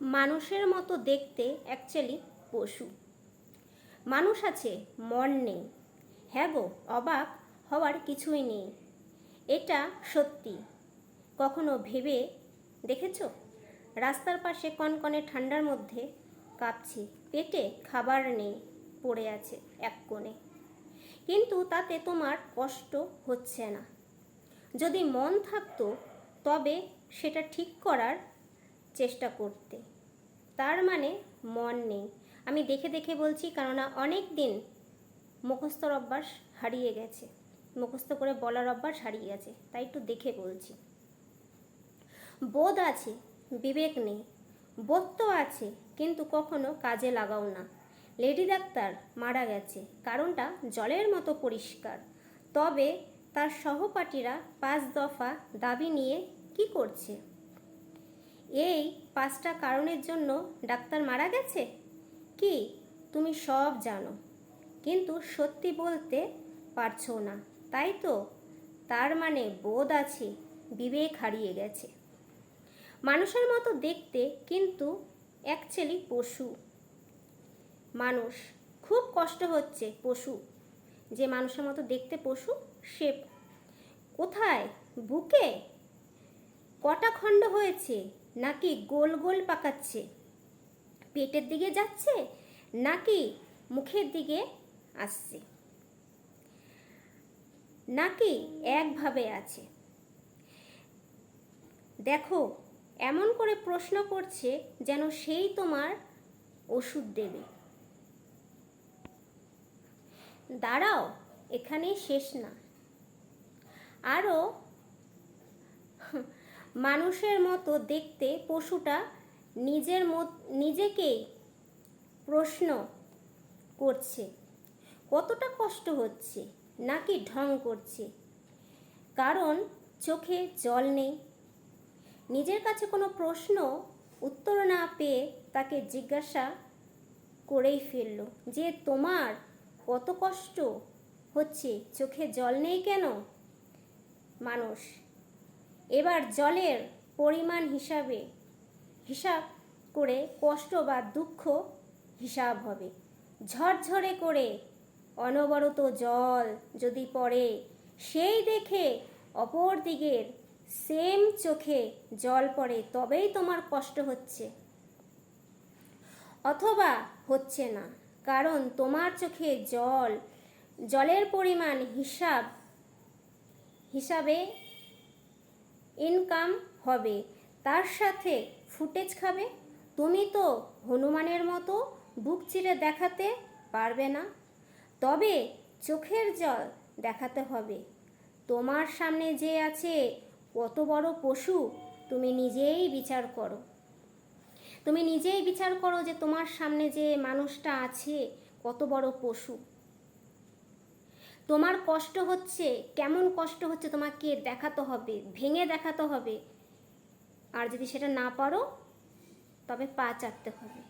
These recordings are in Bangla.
মানুষের মতো দেখতে অ্যাকচুয়ালি পশু। মানুষ আছে, মন নেই। হ্যাঁ গো, অবাক হওয়ার কিছুই নেই। এটা সত্যি। কখনো ভেবে দেখেছ? রাস্তার পাশে কনকনে ঠান্ডার মধ্যে কাঁপছে। পেটে খাবার নেই, পড়ে আছে এক কোণে। কিন্তু তাতে তোমার কষ্ট হচ্ছে না। যদি মন থাকতো, তবে সেটা ঠিক করার চেষ্টা করতে। তার মানে মন নেই। আমি দেখে দেখে বলছি, কেননা অনেক দিন মুখস্থর অভ্যাস হারিয়ে গেছে। মুখস্থ করে বলার অভ্যাস হারিয়ে গেছে, তাই একটু দেখে বলছি। বোধ আছে, বিবেক নেই। বোধ তো আছে, কিন্তু কখনো কাজে লাগাও না। লেডি ডাক্তার মারা গেছে, কারণটা জলের মতো পরিষ্কার। তবে তার সহপাঠীরা পাঁচ দফা দাবি নিয়ে কি করছে? এই পাঁচটা কারণের জন্য ডাক্তার মারা গেছে? কি? তুমি সব জানো। কিন্তু সত্যি বলতে পারছ না, তাই তো? তার মানে বোধ আছে বিবেক হারিয়ে গেছে। মানুষের মতো দেখতে কিন্তু অ্যাকচুয়ালি পশু। মানুষ, খুব কষ্ট হচ্ছে পশু। যে মানুষের মতো দেখতে পশু, সে কোথায়? বুকে? কটা খণ্ড হয়েছে? নাকি গোল গোল পাকাচ্ছে? পেটের দিকে যাচ্ছে নাকি মুখের দিকে আসছে? নাকি একভাবে আছে? দেখো, এমন করে প্রশ্ন করছে যেন সেই তোমার ওষুধ দেবে। দাঁড়াও, এখানেই শেষ না। আরও মানুষের মতো দেখতে পশুটা নিজের নিজেকেই প্রশ্ন করছে। কতটা কষ্ট হচ্ছে নাকি ঢং করছে? কারণ চোখে জল নেই। নিজের কাছে কোনো প্রশ্ন, উত্তর না পেয়ে তাকে জিজ্ঞাসা করেই ফেলল যে, তোমার কত কষ্ট হচ্ছে? চোখে জল নেই কেন? মানুষ এবার জলের পরিমাণ হিসাবে হিসাব করে কষ্ট বা দুঃখ হিসাব হবে। ঝরঝরে করে অনবরত জল যদি পড়ে, সেই দেখে অপর দিকের সেম চোখে জল পড়ে, তবেই তোমার কষ্ট হচ্ছে। অথবা হচ্ছে না, কারণ তোমার চোখে জল, জলের পরিমাণ হিসাব, হিসাবে ইনকাম হবে। তার সাথে ফুটেজ খাবে। তুমি তো হনুমানের মতো বুক চিরে দেখাতে পারবে না। তবে চোখের জল দেখাতে হবে। তোমার সামনে যে আছে কত বড় পশু, তুমি নিজেই বিচার করো। তুমি নিজেই বিচার করো যে তোমার সামনে যে মানুষটা আছে কত বড় পশু। তোমার কষ্ট হচ্ছে, কেমন কষ্ট হচ্ছে তোমাকে দেখাতে হবে, ভেঙে দেখাতে হবে। আর যদি সেটা না পারো, তবে পা চাটতে হবে।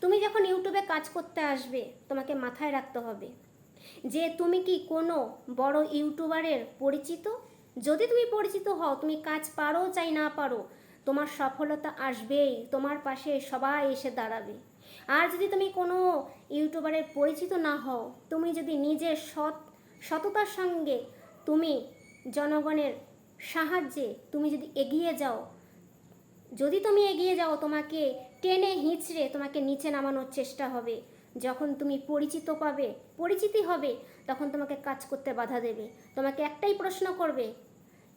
তুমি যখন ইউটিউবে কাজ করতে আসবে, তোমাকে মাথায় রাখতে হবে যে তুমি কি কোনো বড় ইউটিউবারের পরিচিত? যদি তুমি পরিচিত হও, তুমি কাজ পারো চাই না পারো, তোমার সফলতা আসবেই, তোমার পাশে সবাই এসে দাঁড়াবে। আর যদি তুমি কোনো ইউটিউবারের পরিচিত না হও, তুমি যদি নিজের সৎ সততার সঙ্গে তুমি জনগণের সাহায্যে তুমি যদি এগিয়ে যাও, যদি তুমি এগিয়ে যাও, তোমাকে টেনে হিঁচড়ে তোমাকে নিচে নামানোর চেষ্টা হবে। যখন তুমি পরিচিত পাবে, পরিচিতি হবে, তখন তোমাকে কাজ করতে বাধা দেবে। তোমাকে একটাই প্রশ্ন করবে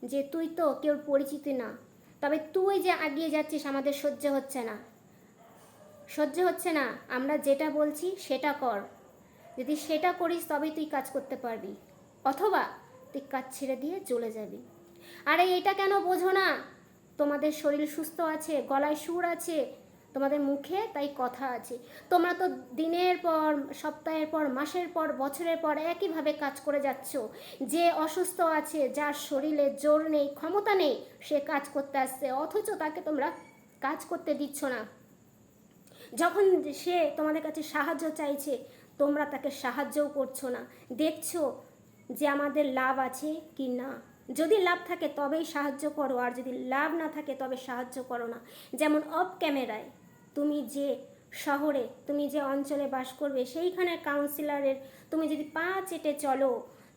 যে, তুই তো কেউ পরিচিতি না। তবে তুই যে এগিয়ে যাচ্ছিস, আমাদের সহ্য হচ্ছে না। সহ্য হচ্ছে না। আমরা যেটা বলছি, সেটা কর। যদি সেটা করিস তবেই তুই কাজ করতে পারবি। অথবা তুই কাজ ছেড়ে দিয়ে চলে যাবি। আরে এটা কেন বোঝো না? তোমাদের শরীর সুস্থ আছে, গলায় সুর আছে, তোমাদের মুখে তাই কথা আছে। তোমরা তো দিনের পর, সপ্তাহের পর, মাসের পর, বছরের পর একইভাবে কাজ করে যাচ্ছ। যে অসুস্থ আছে, যার শরীরে জোর নেই, ক্ষমতা নেই, সে কাজ করতে আসছে, অথচ তাকে তোমরা কাজ করতে দিচ্ছ না। যখন সে তোমাদের কাছে সাহায্য চাইছে তোমরা তাকে সাহায্যও করছ না। দেখছ যে আমাদের লাভ আছে কি না? যদি লাভ থাকে তবেই সাহায্য করো, আর যদি লাভ না থাকে তবে সাহায্য করো না। যেমন অফ ক্যামেরায় তুমি যে শহরে, তুমি যে অঞ্চলে বাস করবে, সেইখানে কাউন্সিলরের তুমি যদি পা চেটে চলো,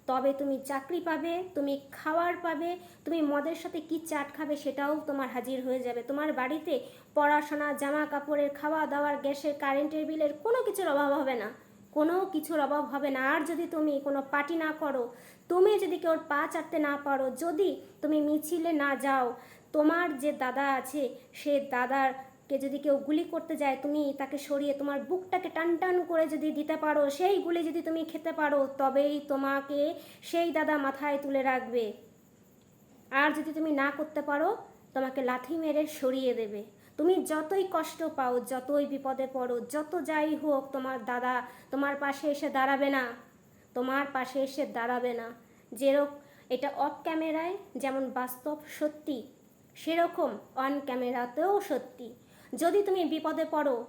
তবে তুমি চাকরি পাবে, তুমি খাওয়ার পাবে, তুমি মদের সাথে কি চাট খাবে সেটাও তোমার হাজির হয়ে যাবে। তোমার বাড়িতে পড়াশোনা, জামা কাপড়ের খাওয়া দাওয়ার গ্যাসের কারেন্টের বিলের কোনো কিছুর অভাব হবে না। কোনো কিছুর অভাব হবে না। আর যদি তুমি কোনো পার্টি না করো, তুমি যদি কেউ পা চাটতে না পারো, যদি তুমি মিছিলে না যাও, তোমার যে দাদা আছে, সে দাদারকে যদি কেউ গুলি করতে যায়, তুমি তাকে সরিয়ে তোমার বুকটাকে টান টান করে যদি দিতে পারো, সেই গুলি যদি তুমি খেতে পারো, তবেই তোমাকে সেই দাদা মাথায় তুলে রাখবে। আর যদি তুমি না করতে পারো, তোমাকে লাথি মেরে সরিয়ে দেবে। তুমি যতই কষ্ট পাও, যতই বিপদে পড়ো, যত যাই হোক, তোমার দাদা তোমার পাশে এসে দাঁড়াবে না। তোমার পাশে এসে দাঁড়াবে না। যেরকম এটা অফ ক্যামেরায় যেমন বাস্তব সত্যি, সেরকম অন ক্যামেরাতেও সত্যি। যদি তুমি বিপদে পড়ো,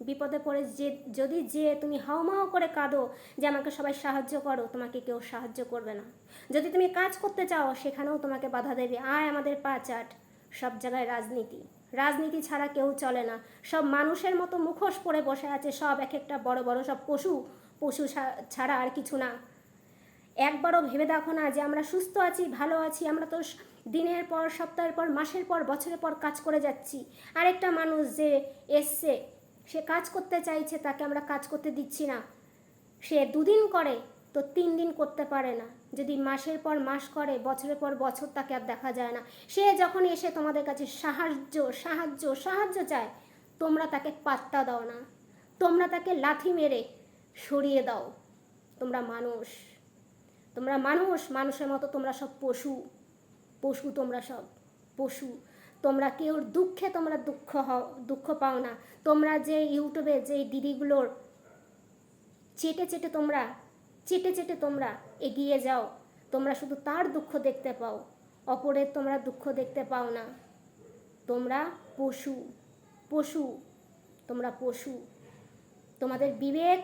বিপদে পড়ে যে, যদি যে তুমি হাওমাও করে কাঁদো যে আমাকে সবাই সাহায্য করো, তোমাকে কেউ সাহায্য করবে না। যদি তুমি কাজ করতে চাও, সেখানেও তোমাকে বাধা দেবে। আয় আমাদের পা চাট সব জায়গায় রাজনীতি। রাজনীতি ছাড়া কেউ চলে না। সব মানুষের মতো মুখোশ পরে বসে আছে সব এক একটা বড় বড় সব পশু। পশু ছাড়া আর কিছু না। একবারও ভেবে দেখো না যে আমরা সুস্থ আছি, ভালো আছি, আমরা তো দিনের পর, সপ্তাহের পর, মাসের পর, বছরের পর কাজ করে যাচ্ছি। আরেকটা মানুষ যে এসছে, সে কাজ করতে চাইছে, তাকে আমরা কাজ করতে দিচ্ছি না। সে দুদিন করে তো তিন দিন করতে পারে না। যদি মাসের পর মাস করে, বছরের পর বছর তাকে আর দেখা যায় না। সে যখন এসে তোমাদের কাছে সাহায্য সাহায্য সাহায্য চায়, তোমরা তাকে পাত্তা দাও না। তোমরা তাকে লাথি মেরে সরিয়ে দাও। তোমরা মানুষ। তোমরা মানুষ, মানুষের মতো তোমরা সব পশু। পশু তোমরা সব, পশু। তোমরা কেউ দুঃখে তোমরা দুঃখ হও, দুঃখ পাও না। তোমরা যে ইউটিউবে যে দিদিগুলোর চেটে চেটে তোমরা চেটে চেটে তোমরা এগিয়ে যাও। তোমরা শুধু তার দুঃখ দেখতে পাও, অপরের তোমরা দুঃখ দেখতে পাও না। তোমরা পশু পশু, তোমরা পশু। তোমাদের বিবেক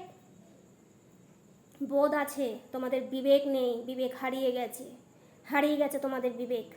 বোধ আছে, তোমাদের বিবেক নেই, বিবেক হারিয়ে গেছে হারিয়ে গেছে তোমাদের বিবেক।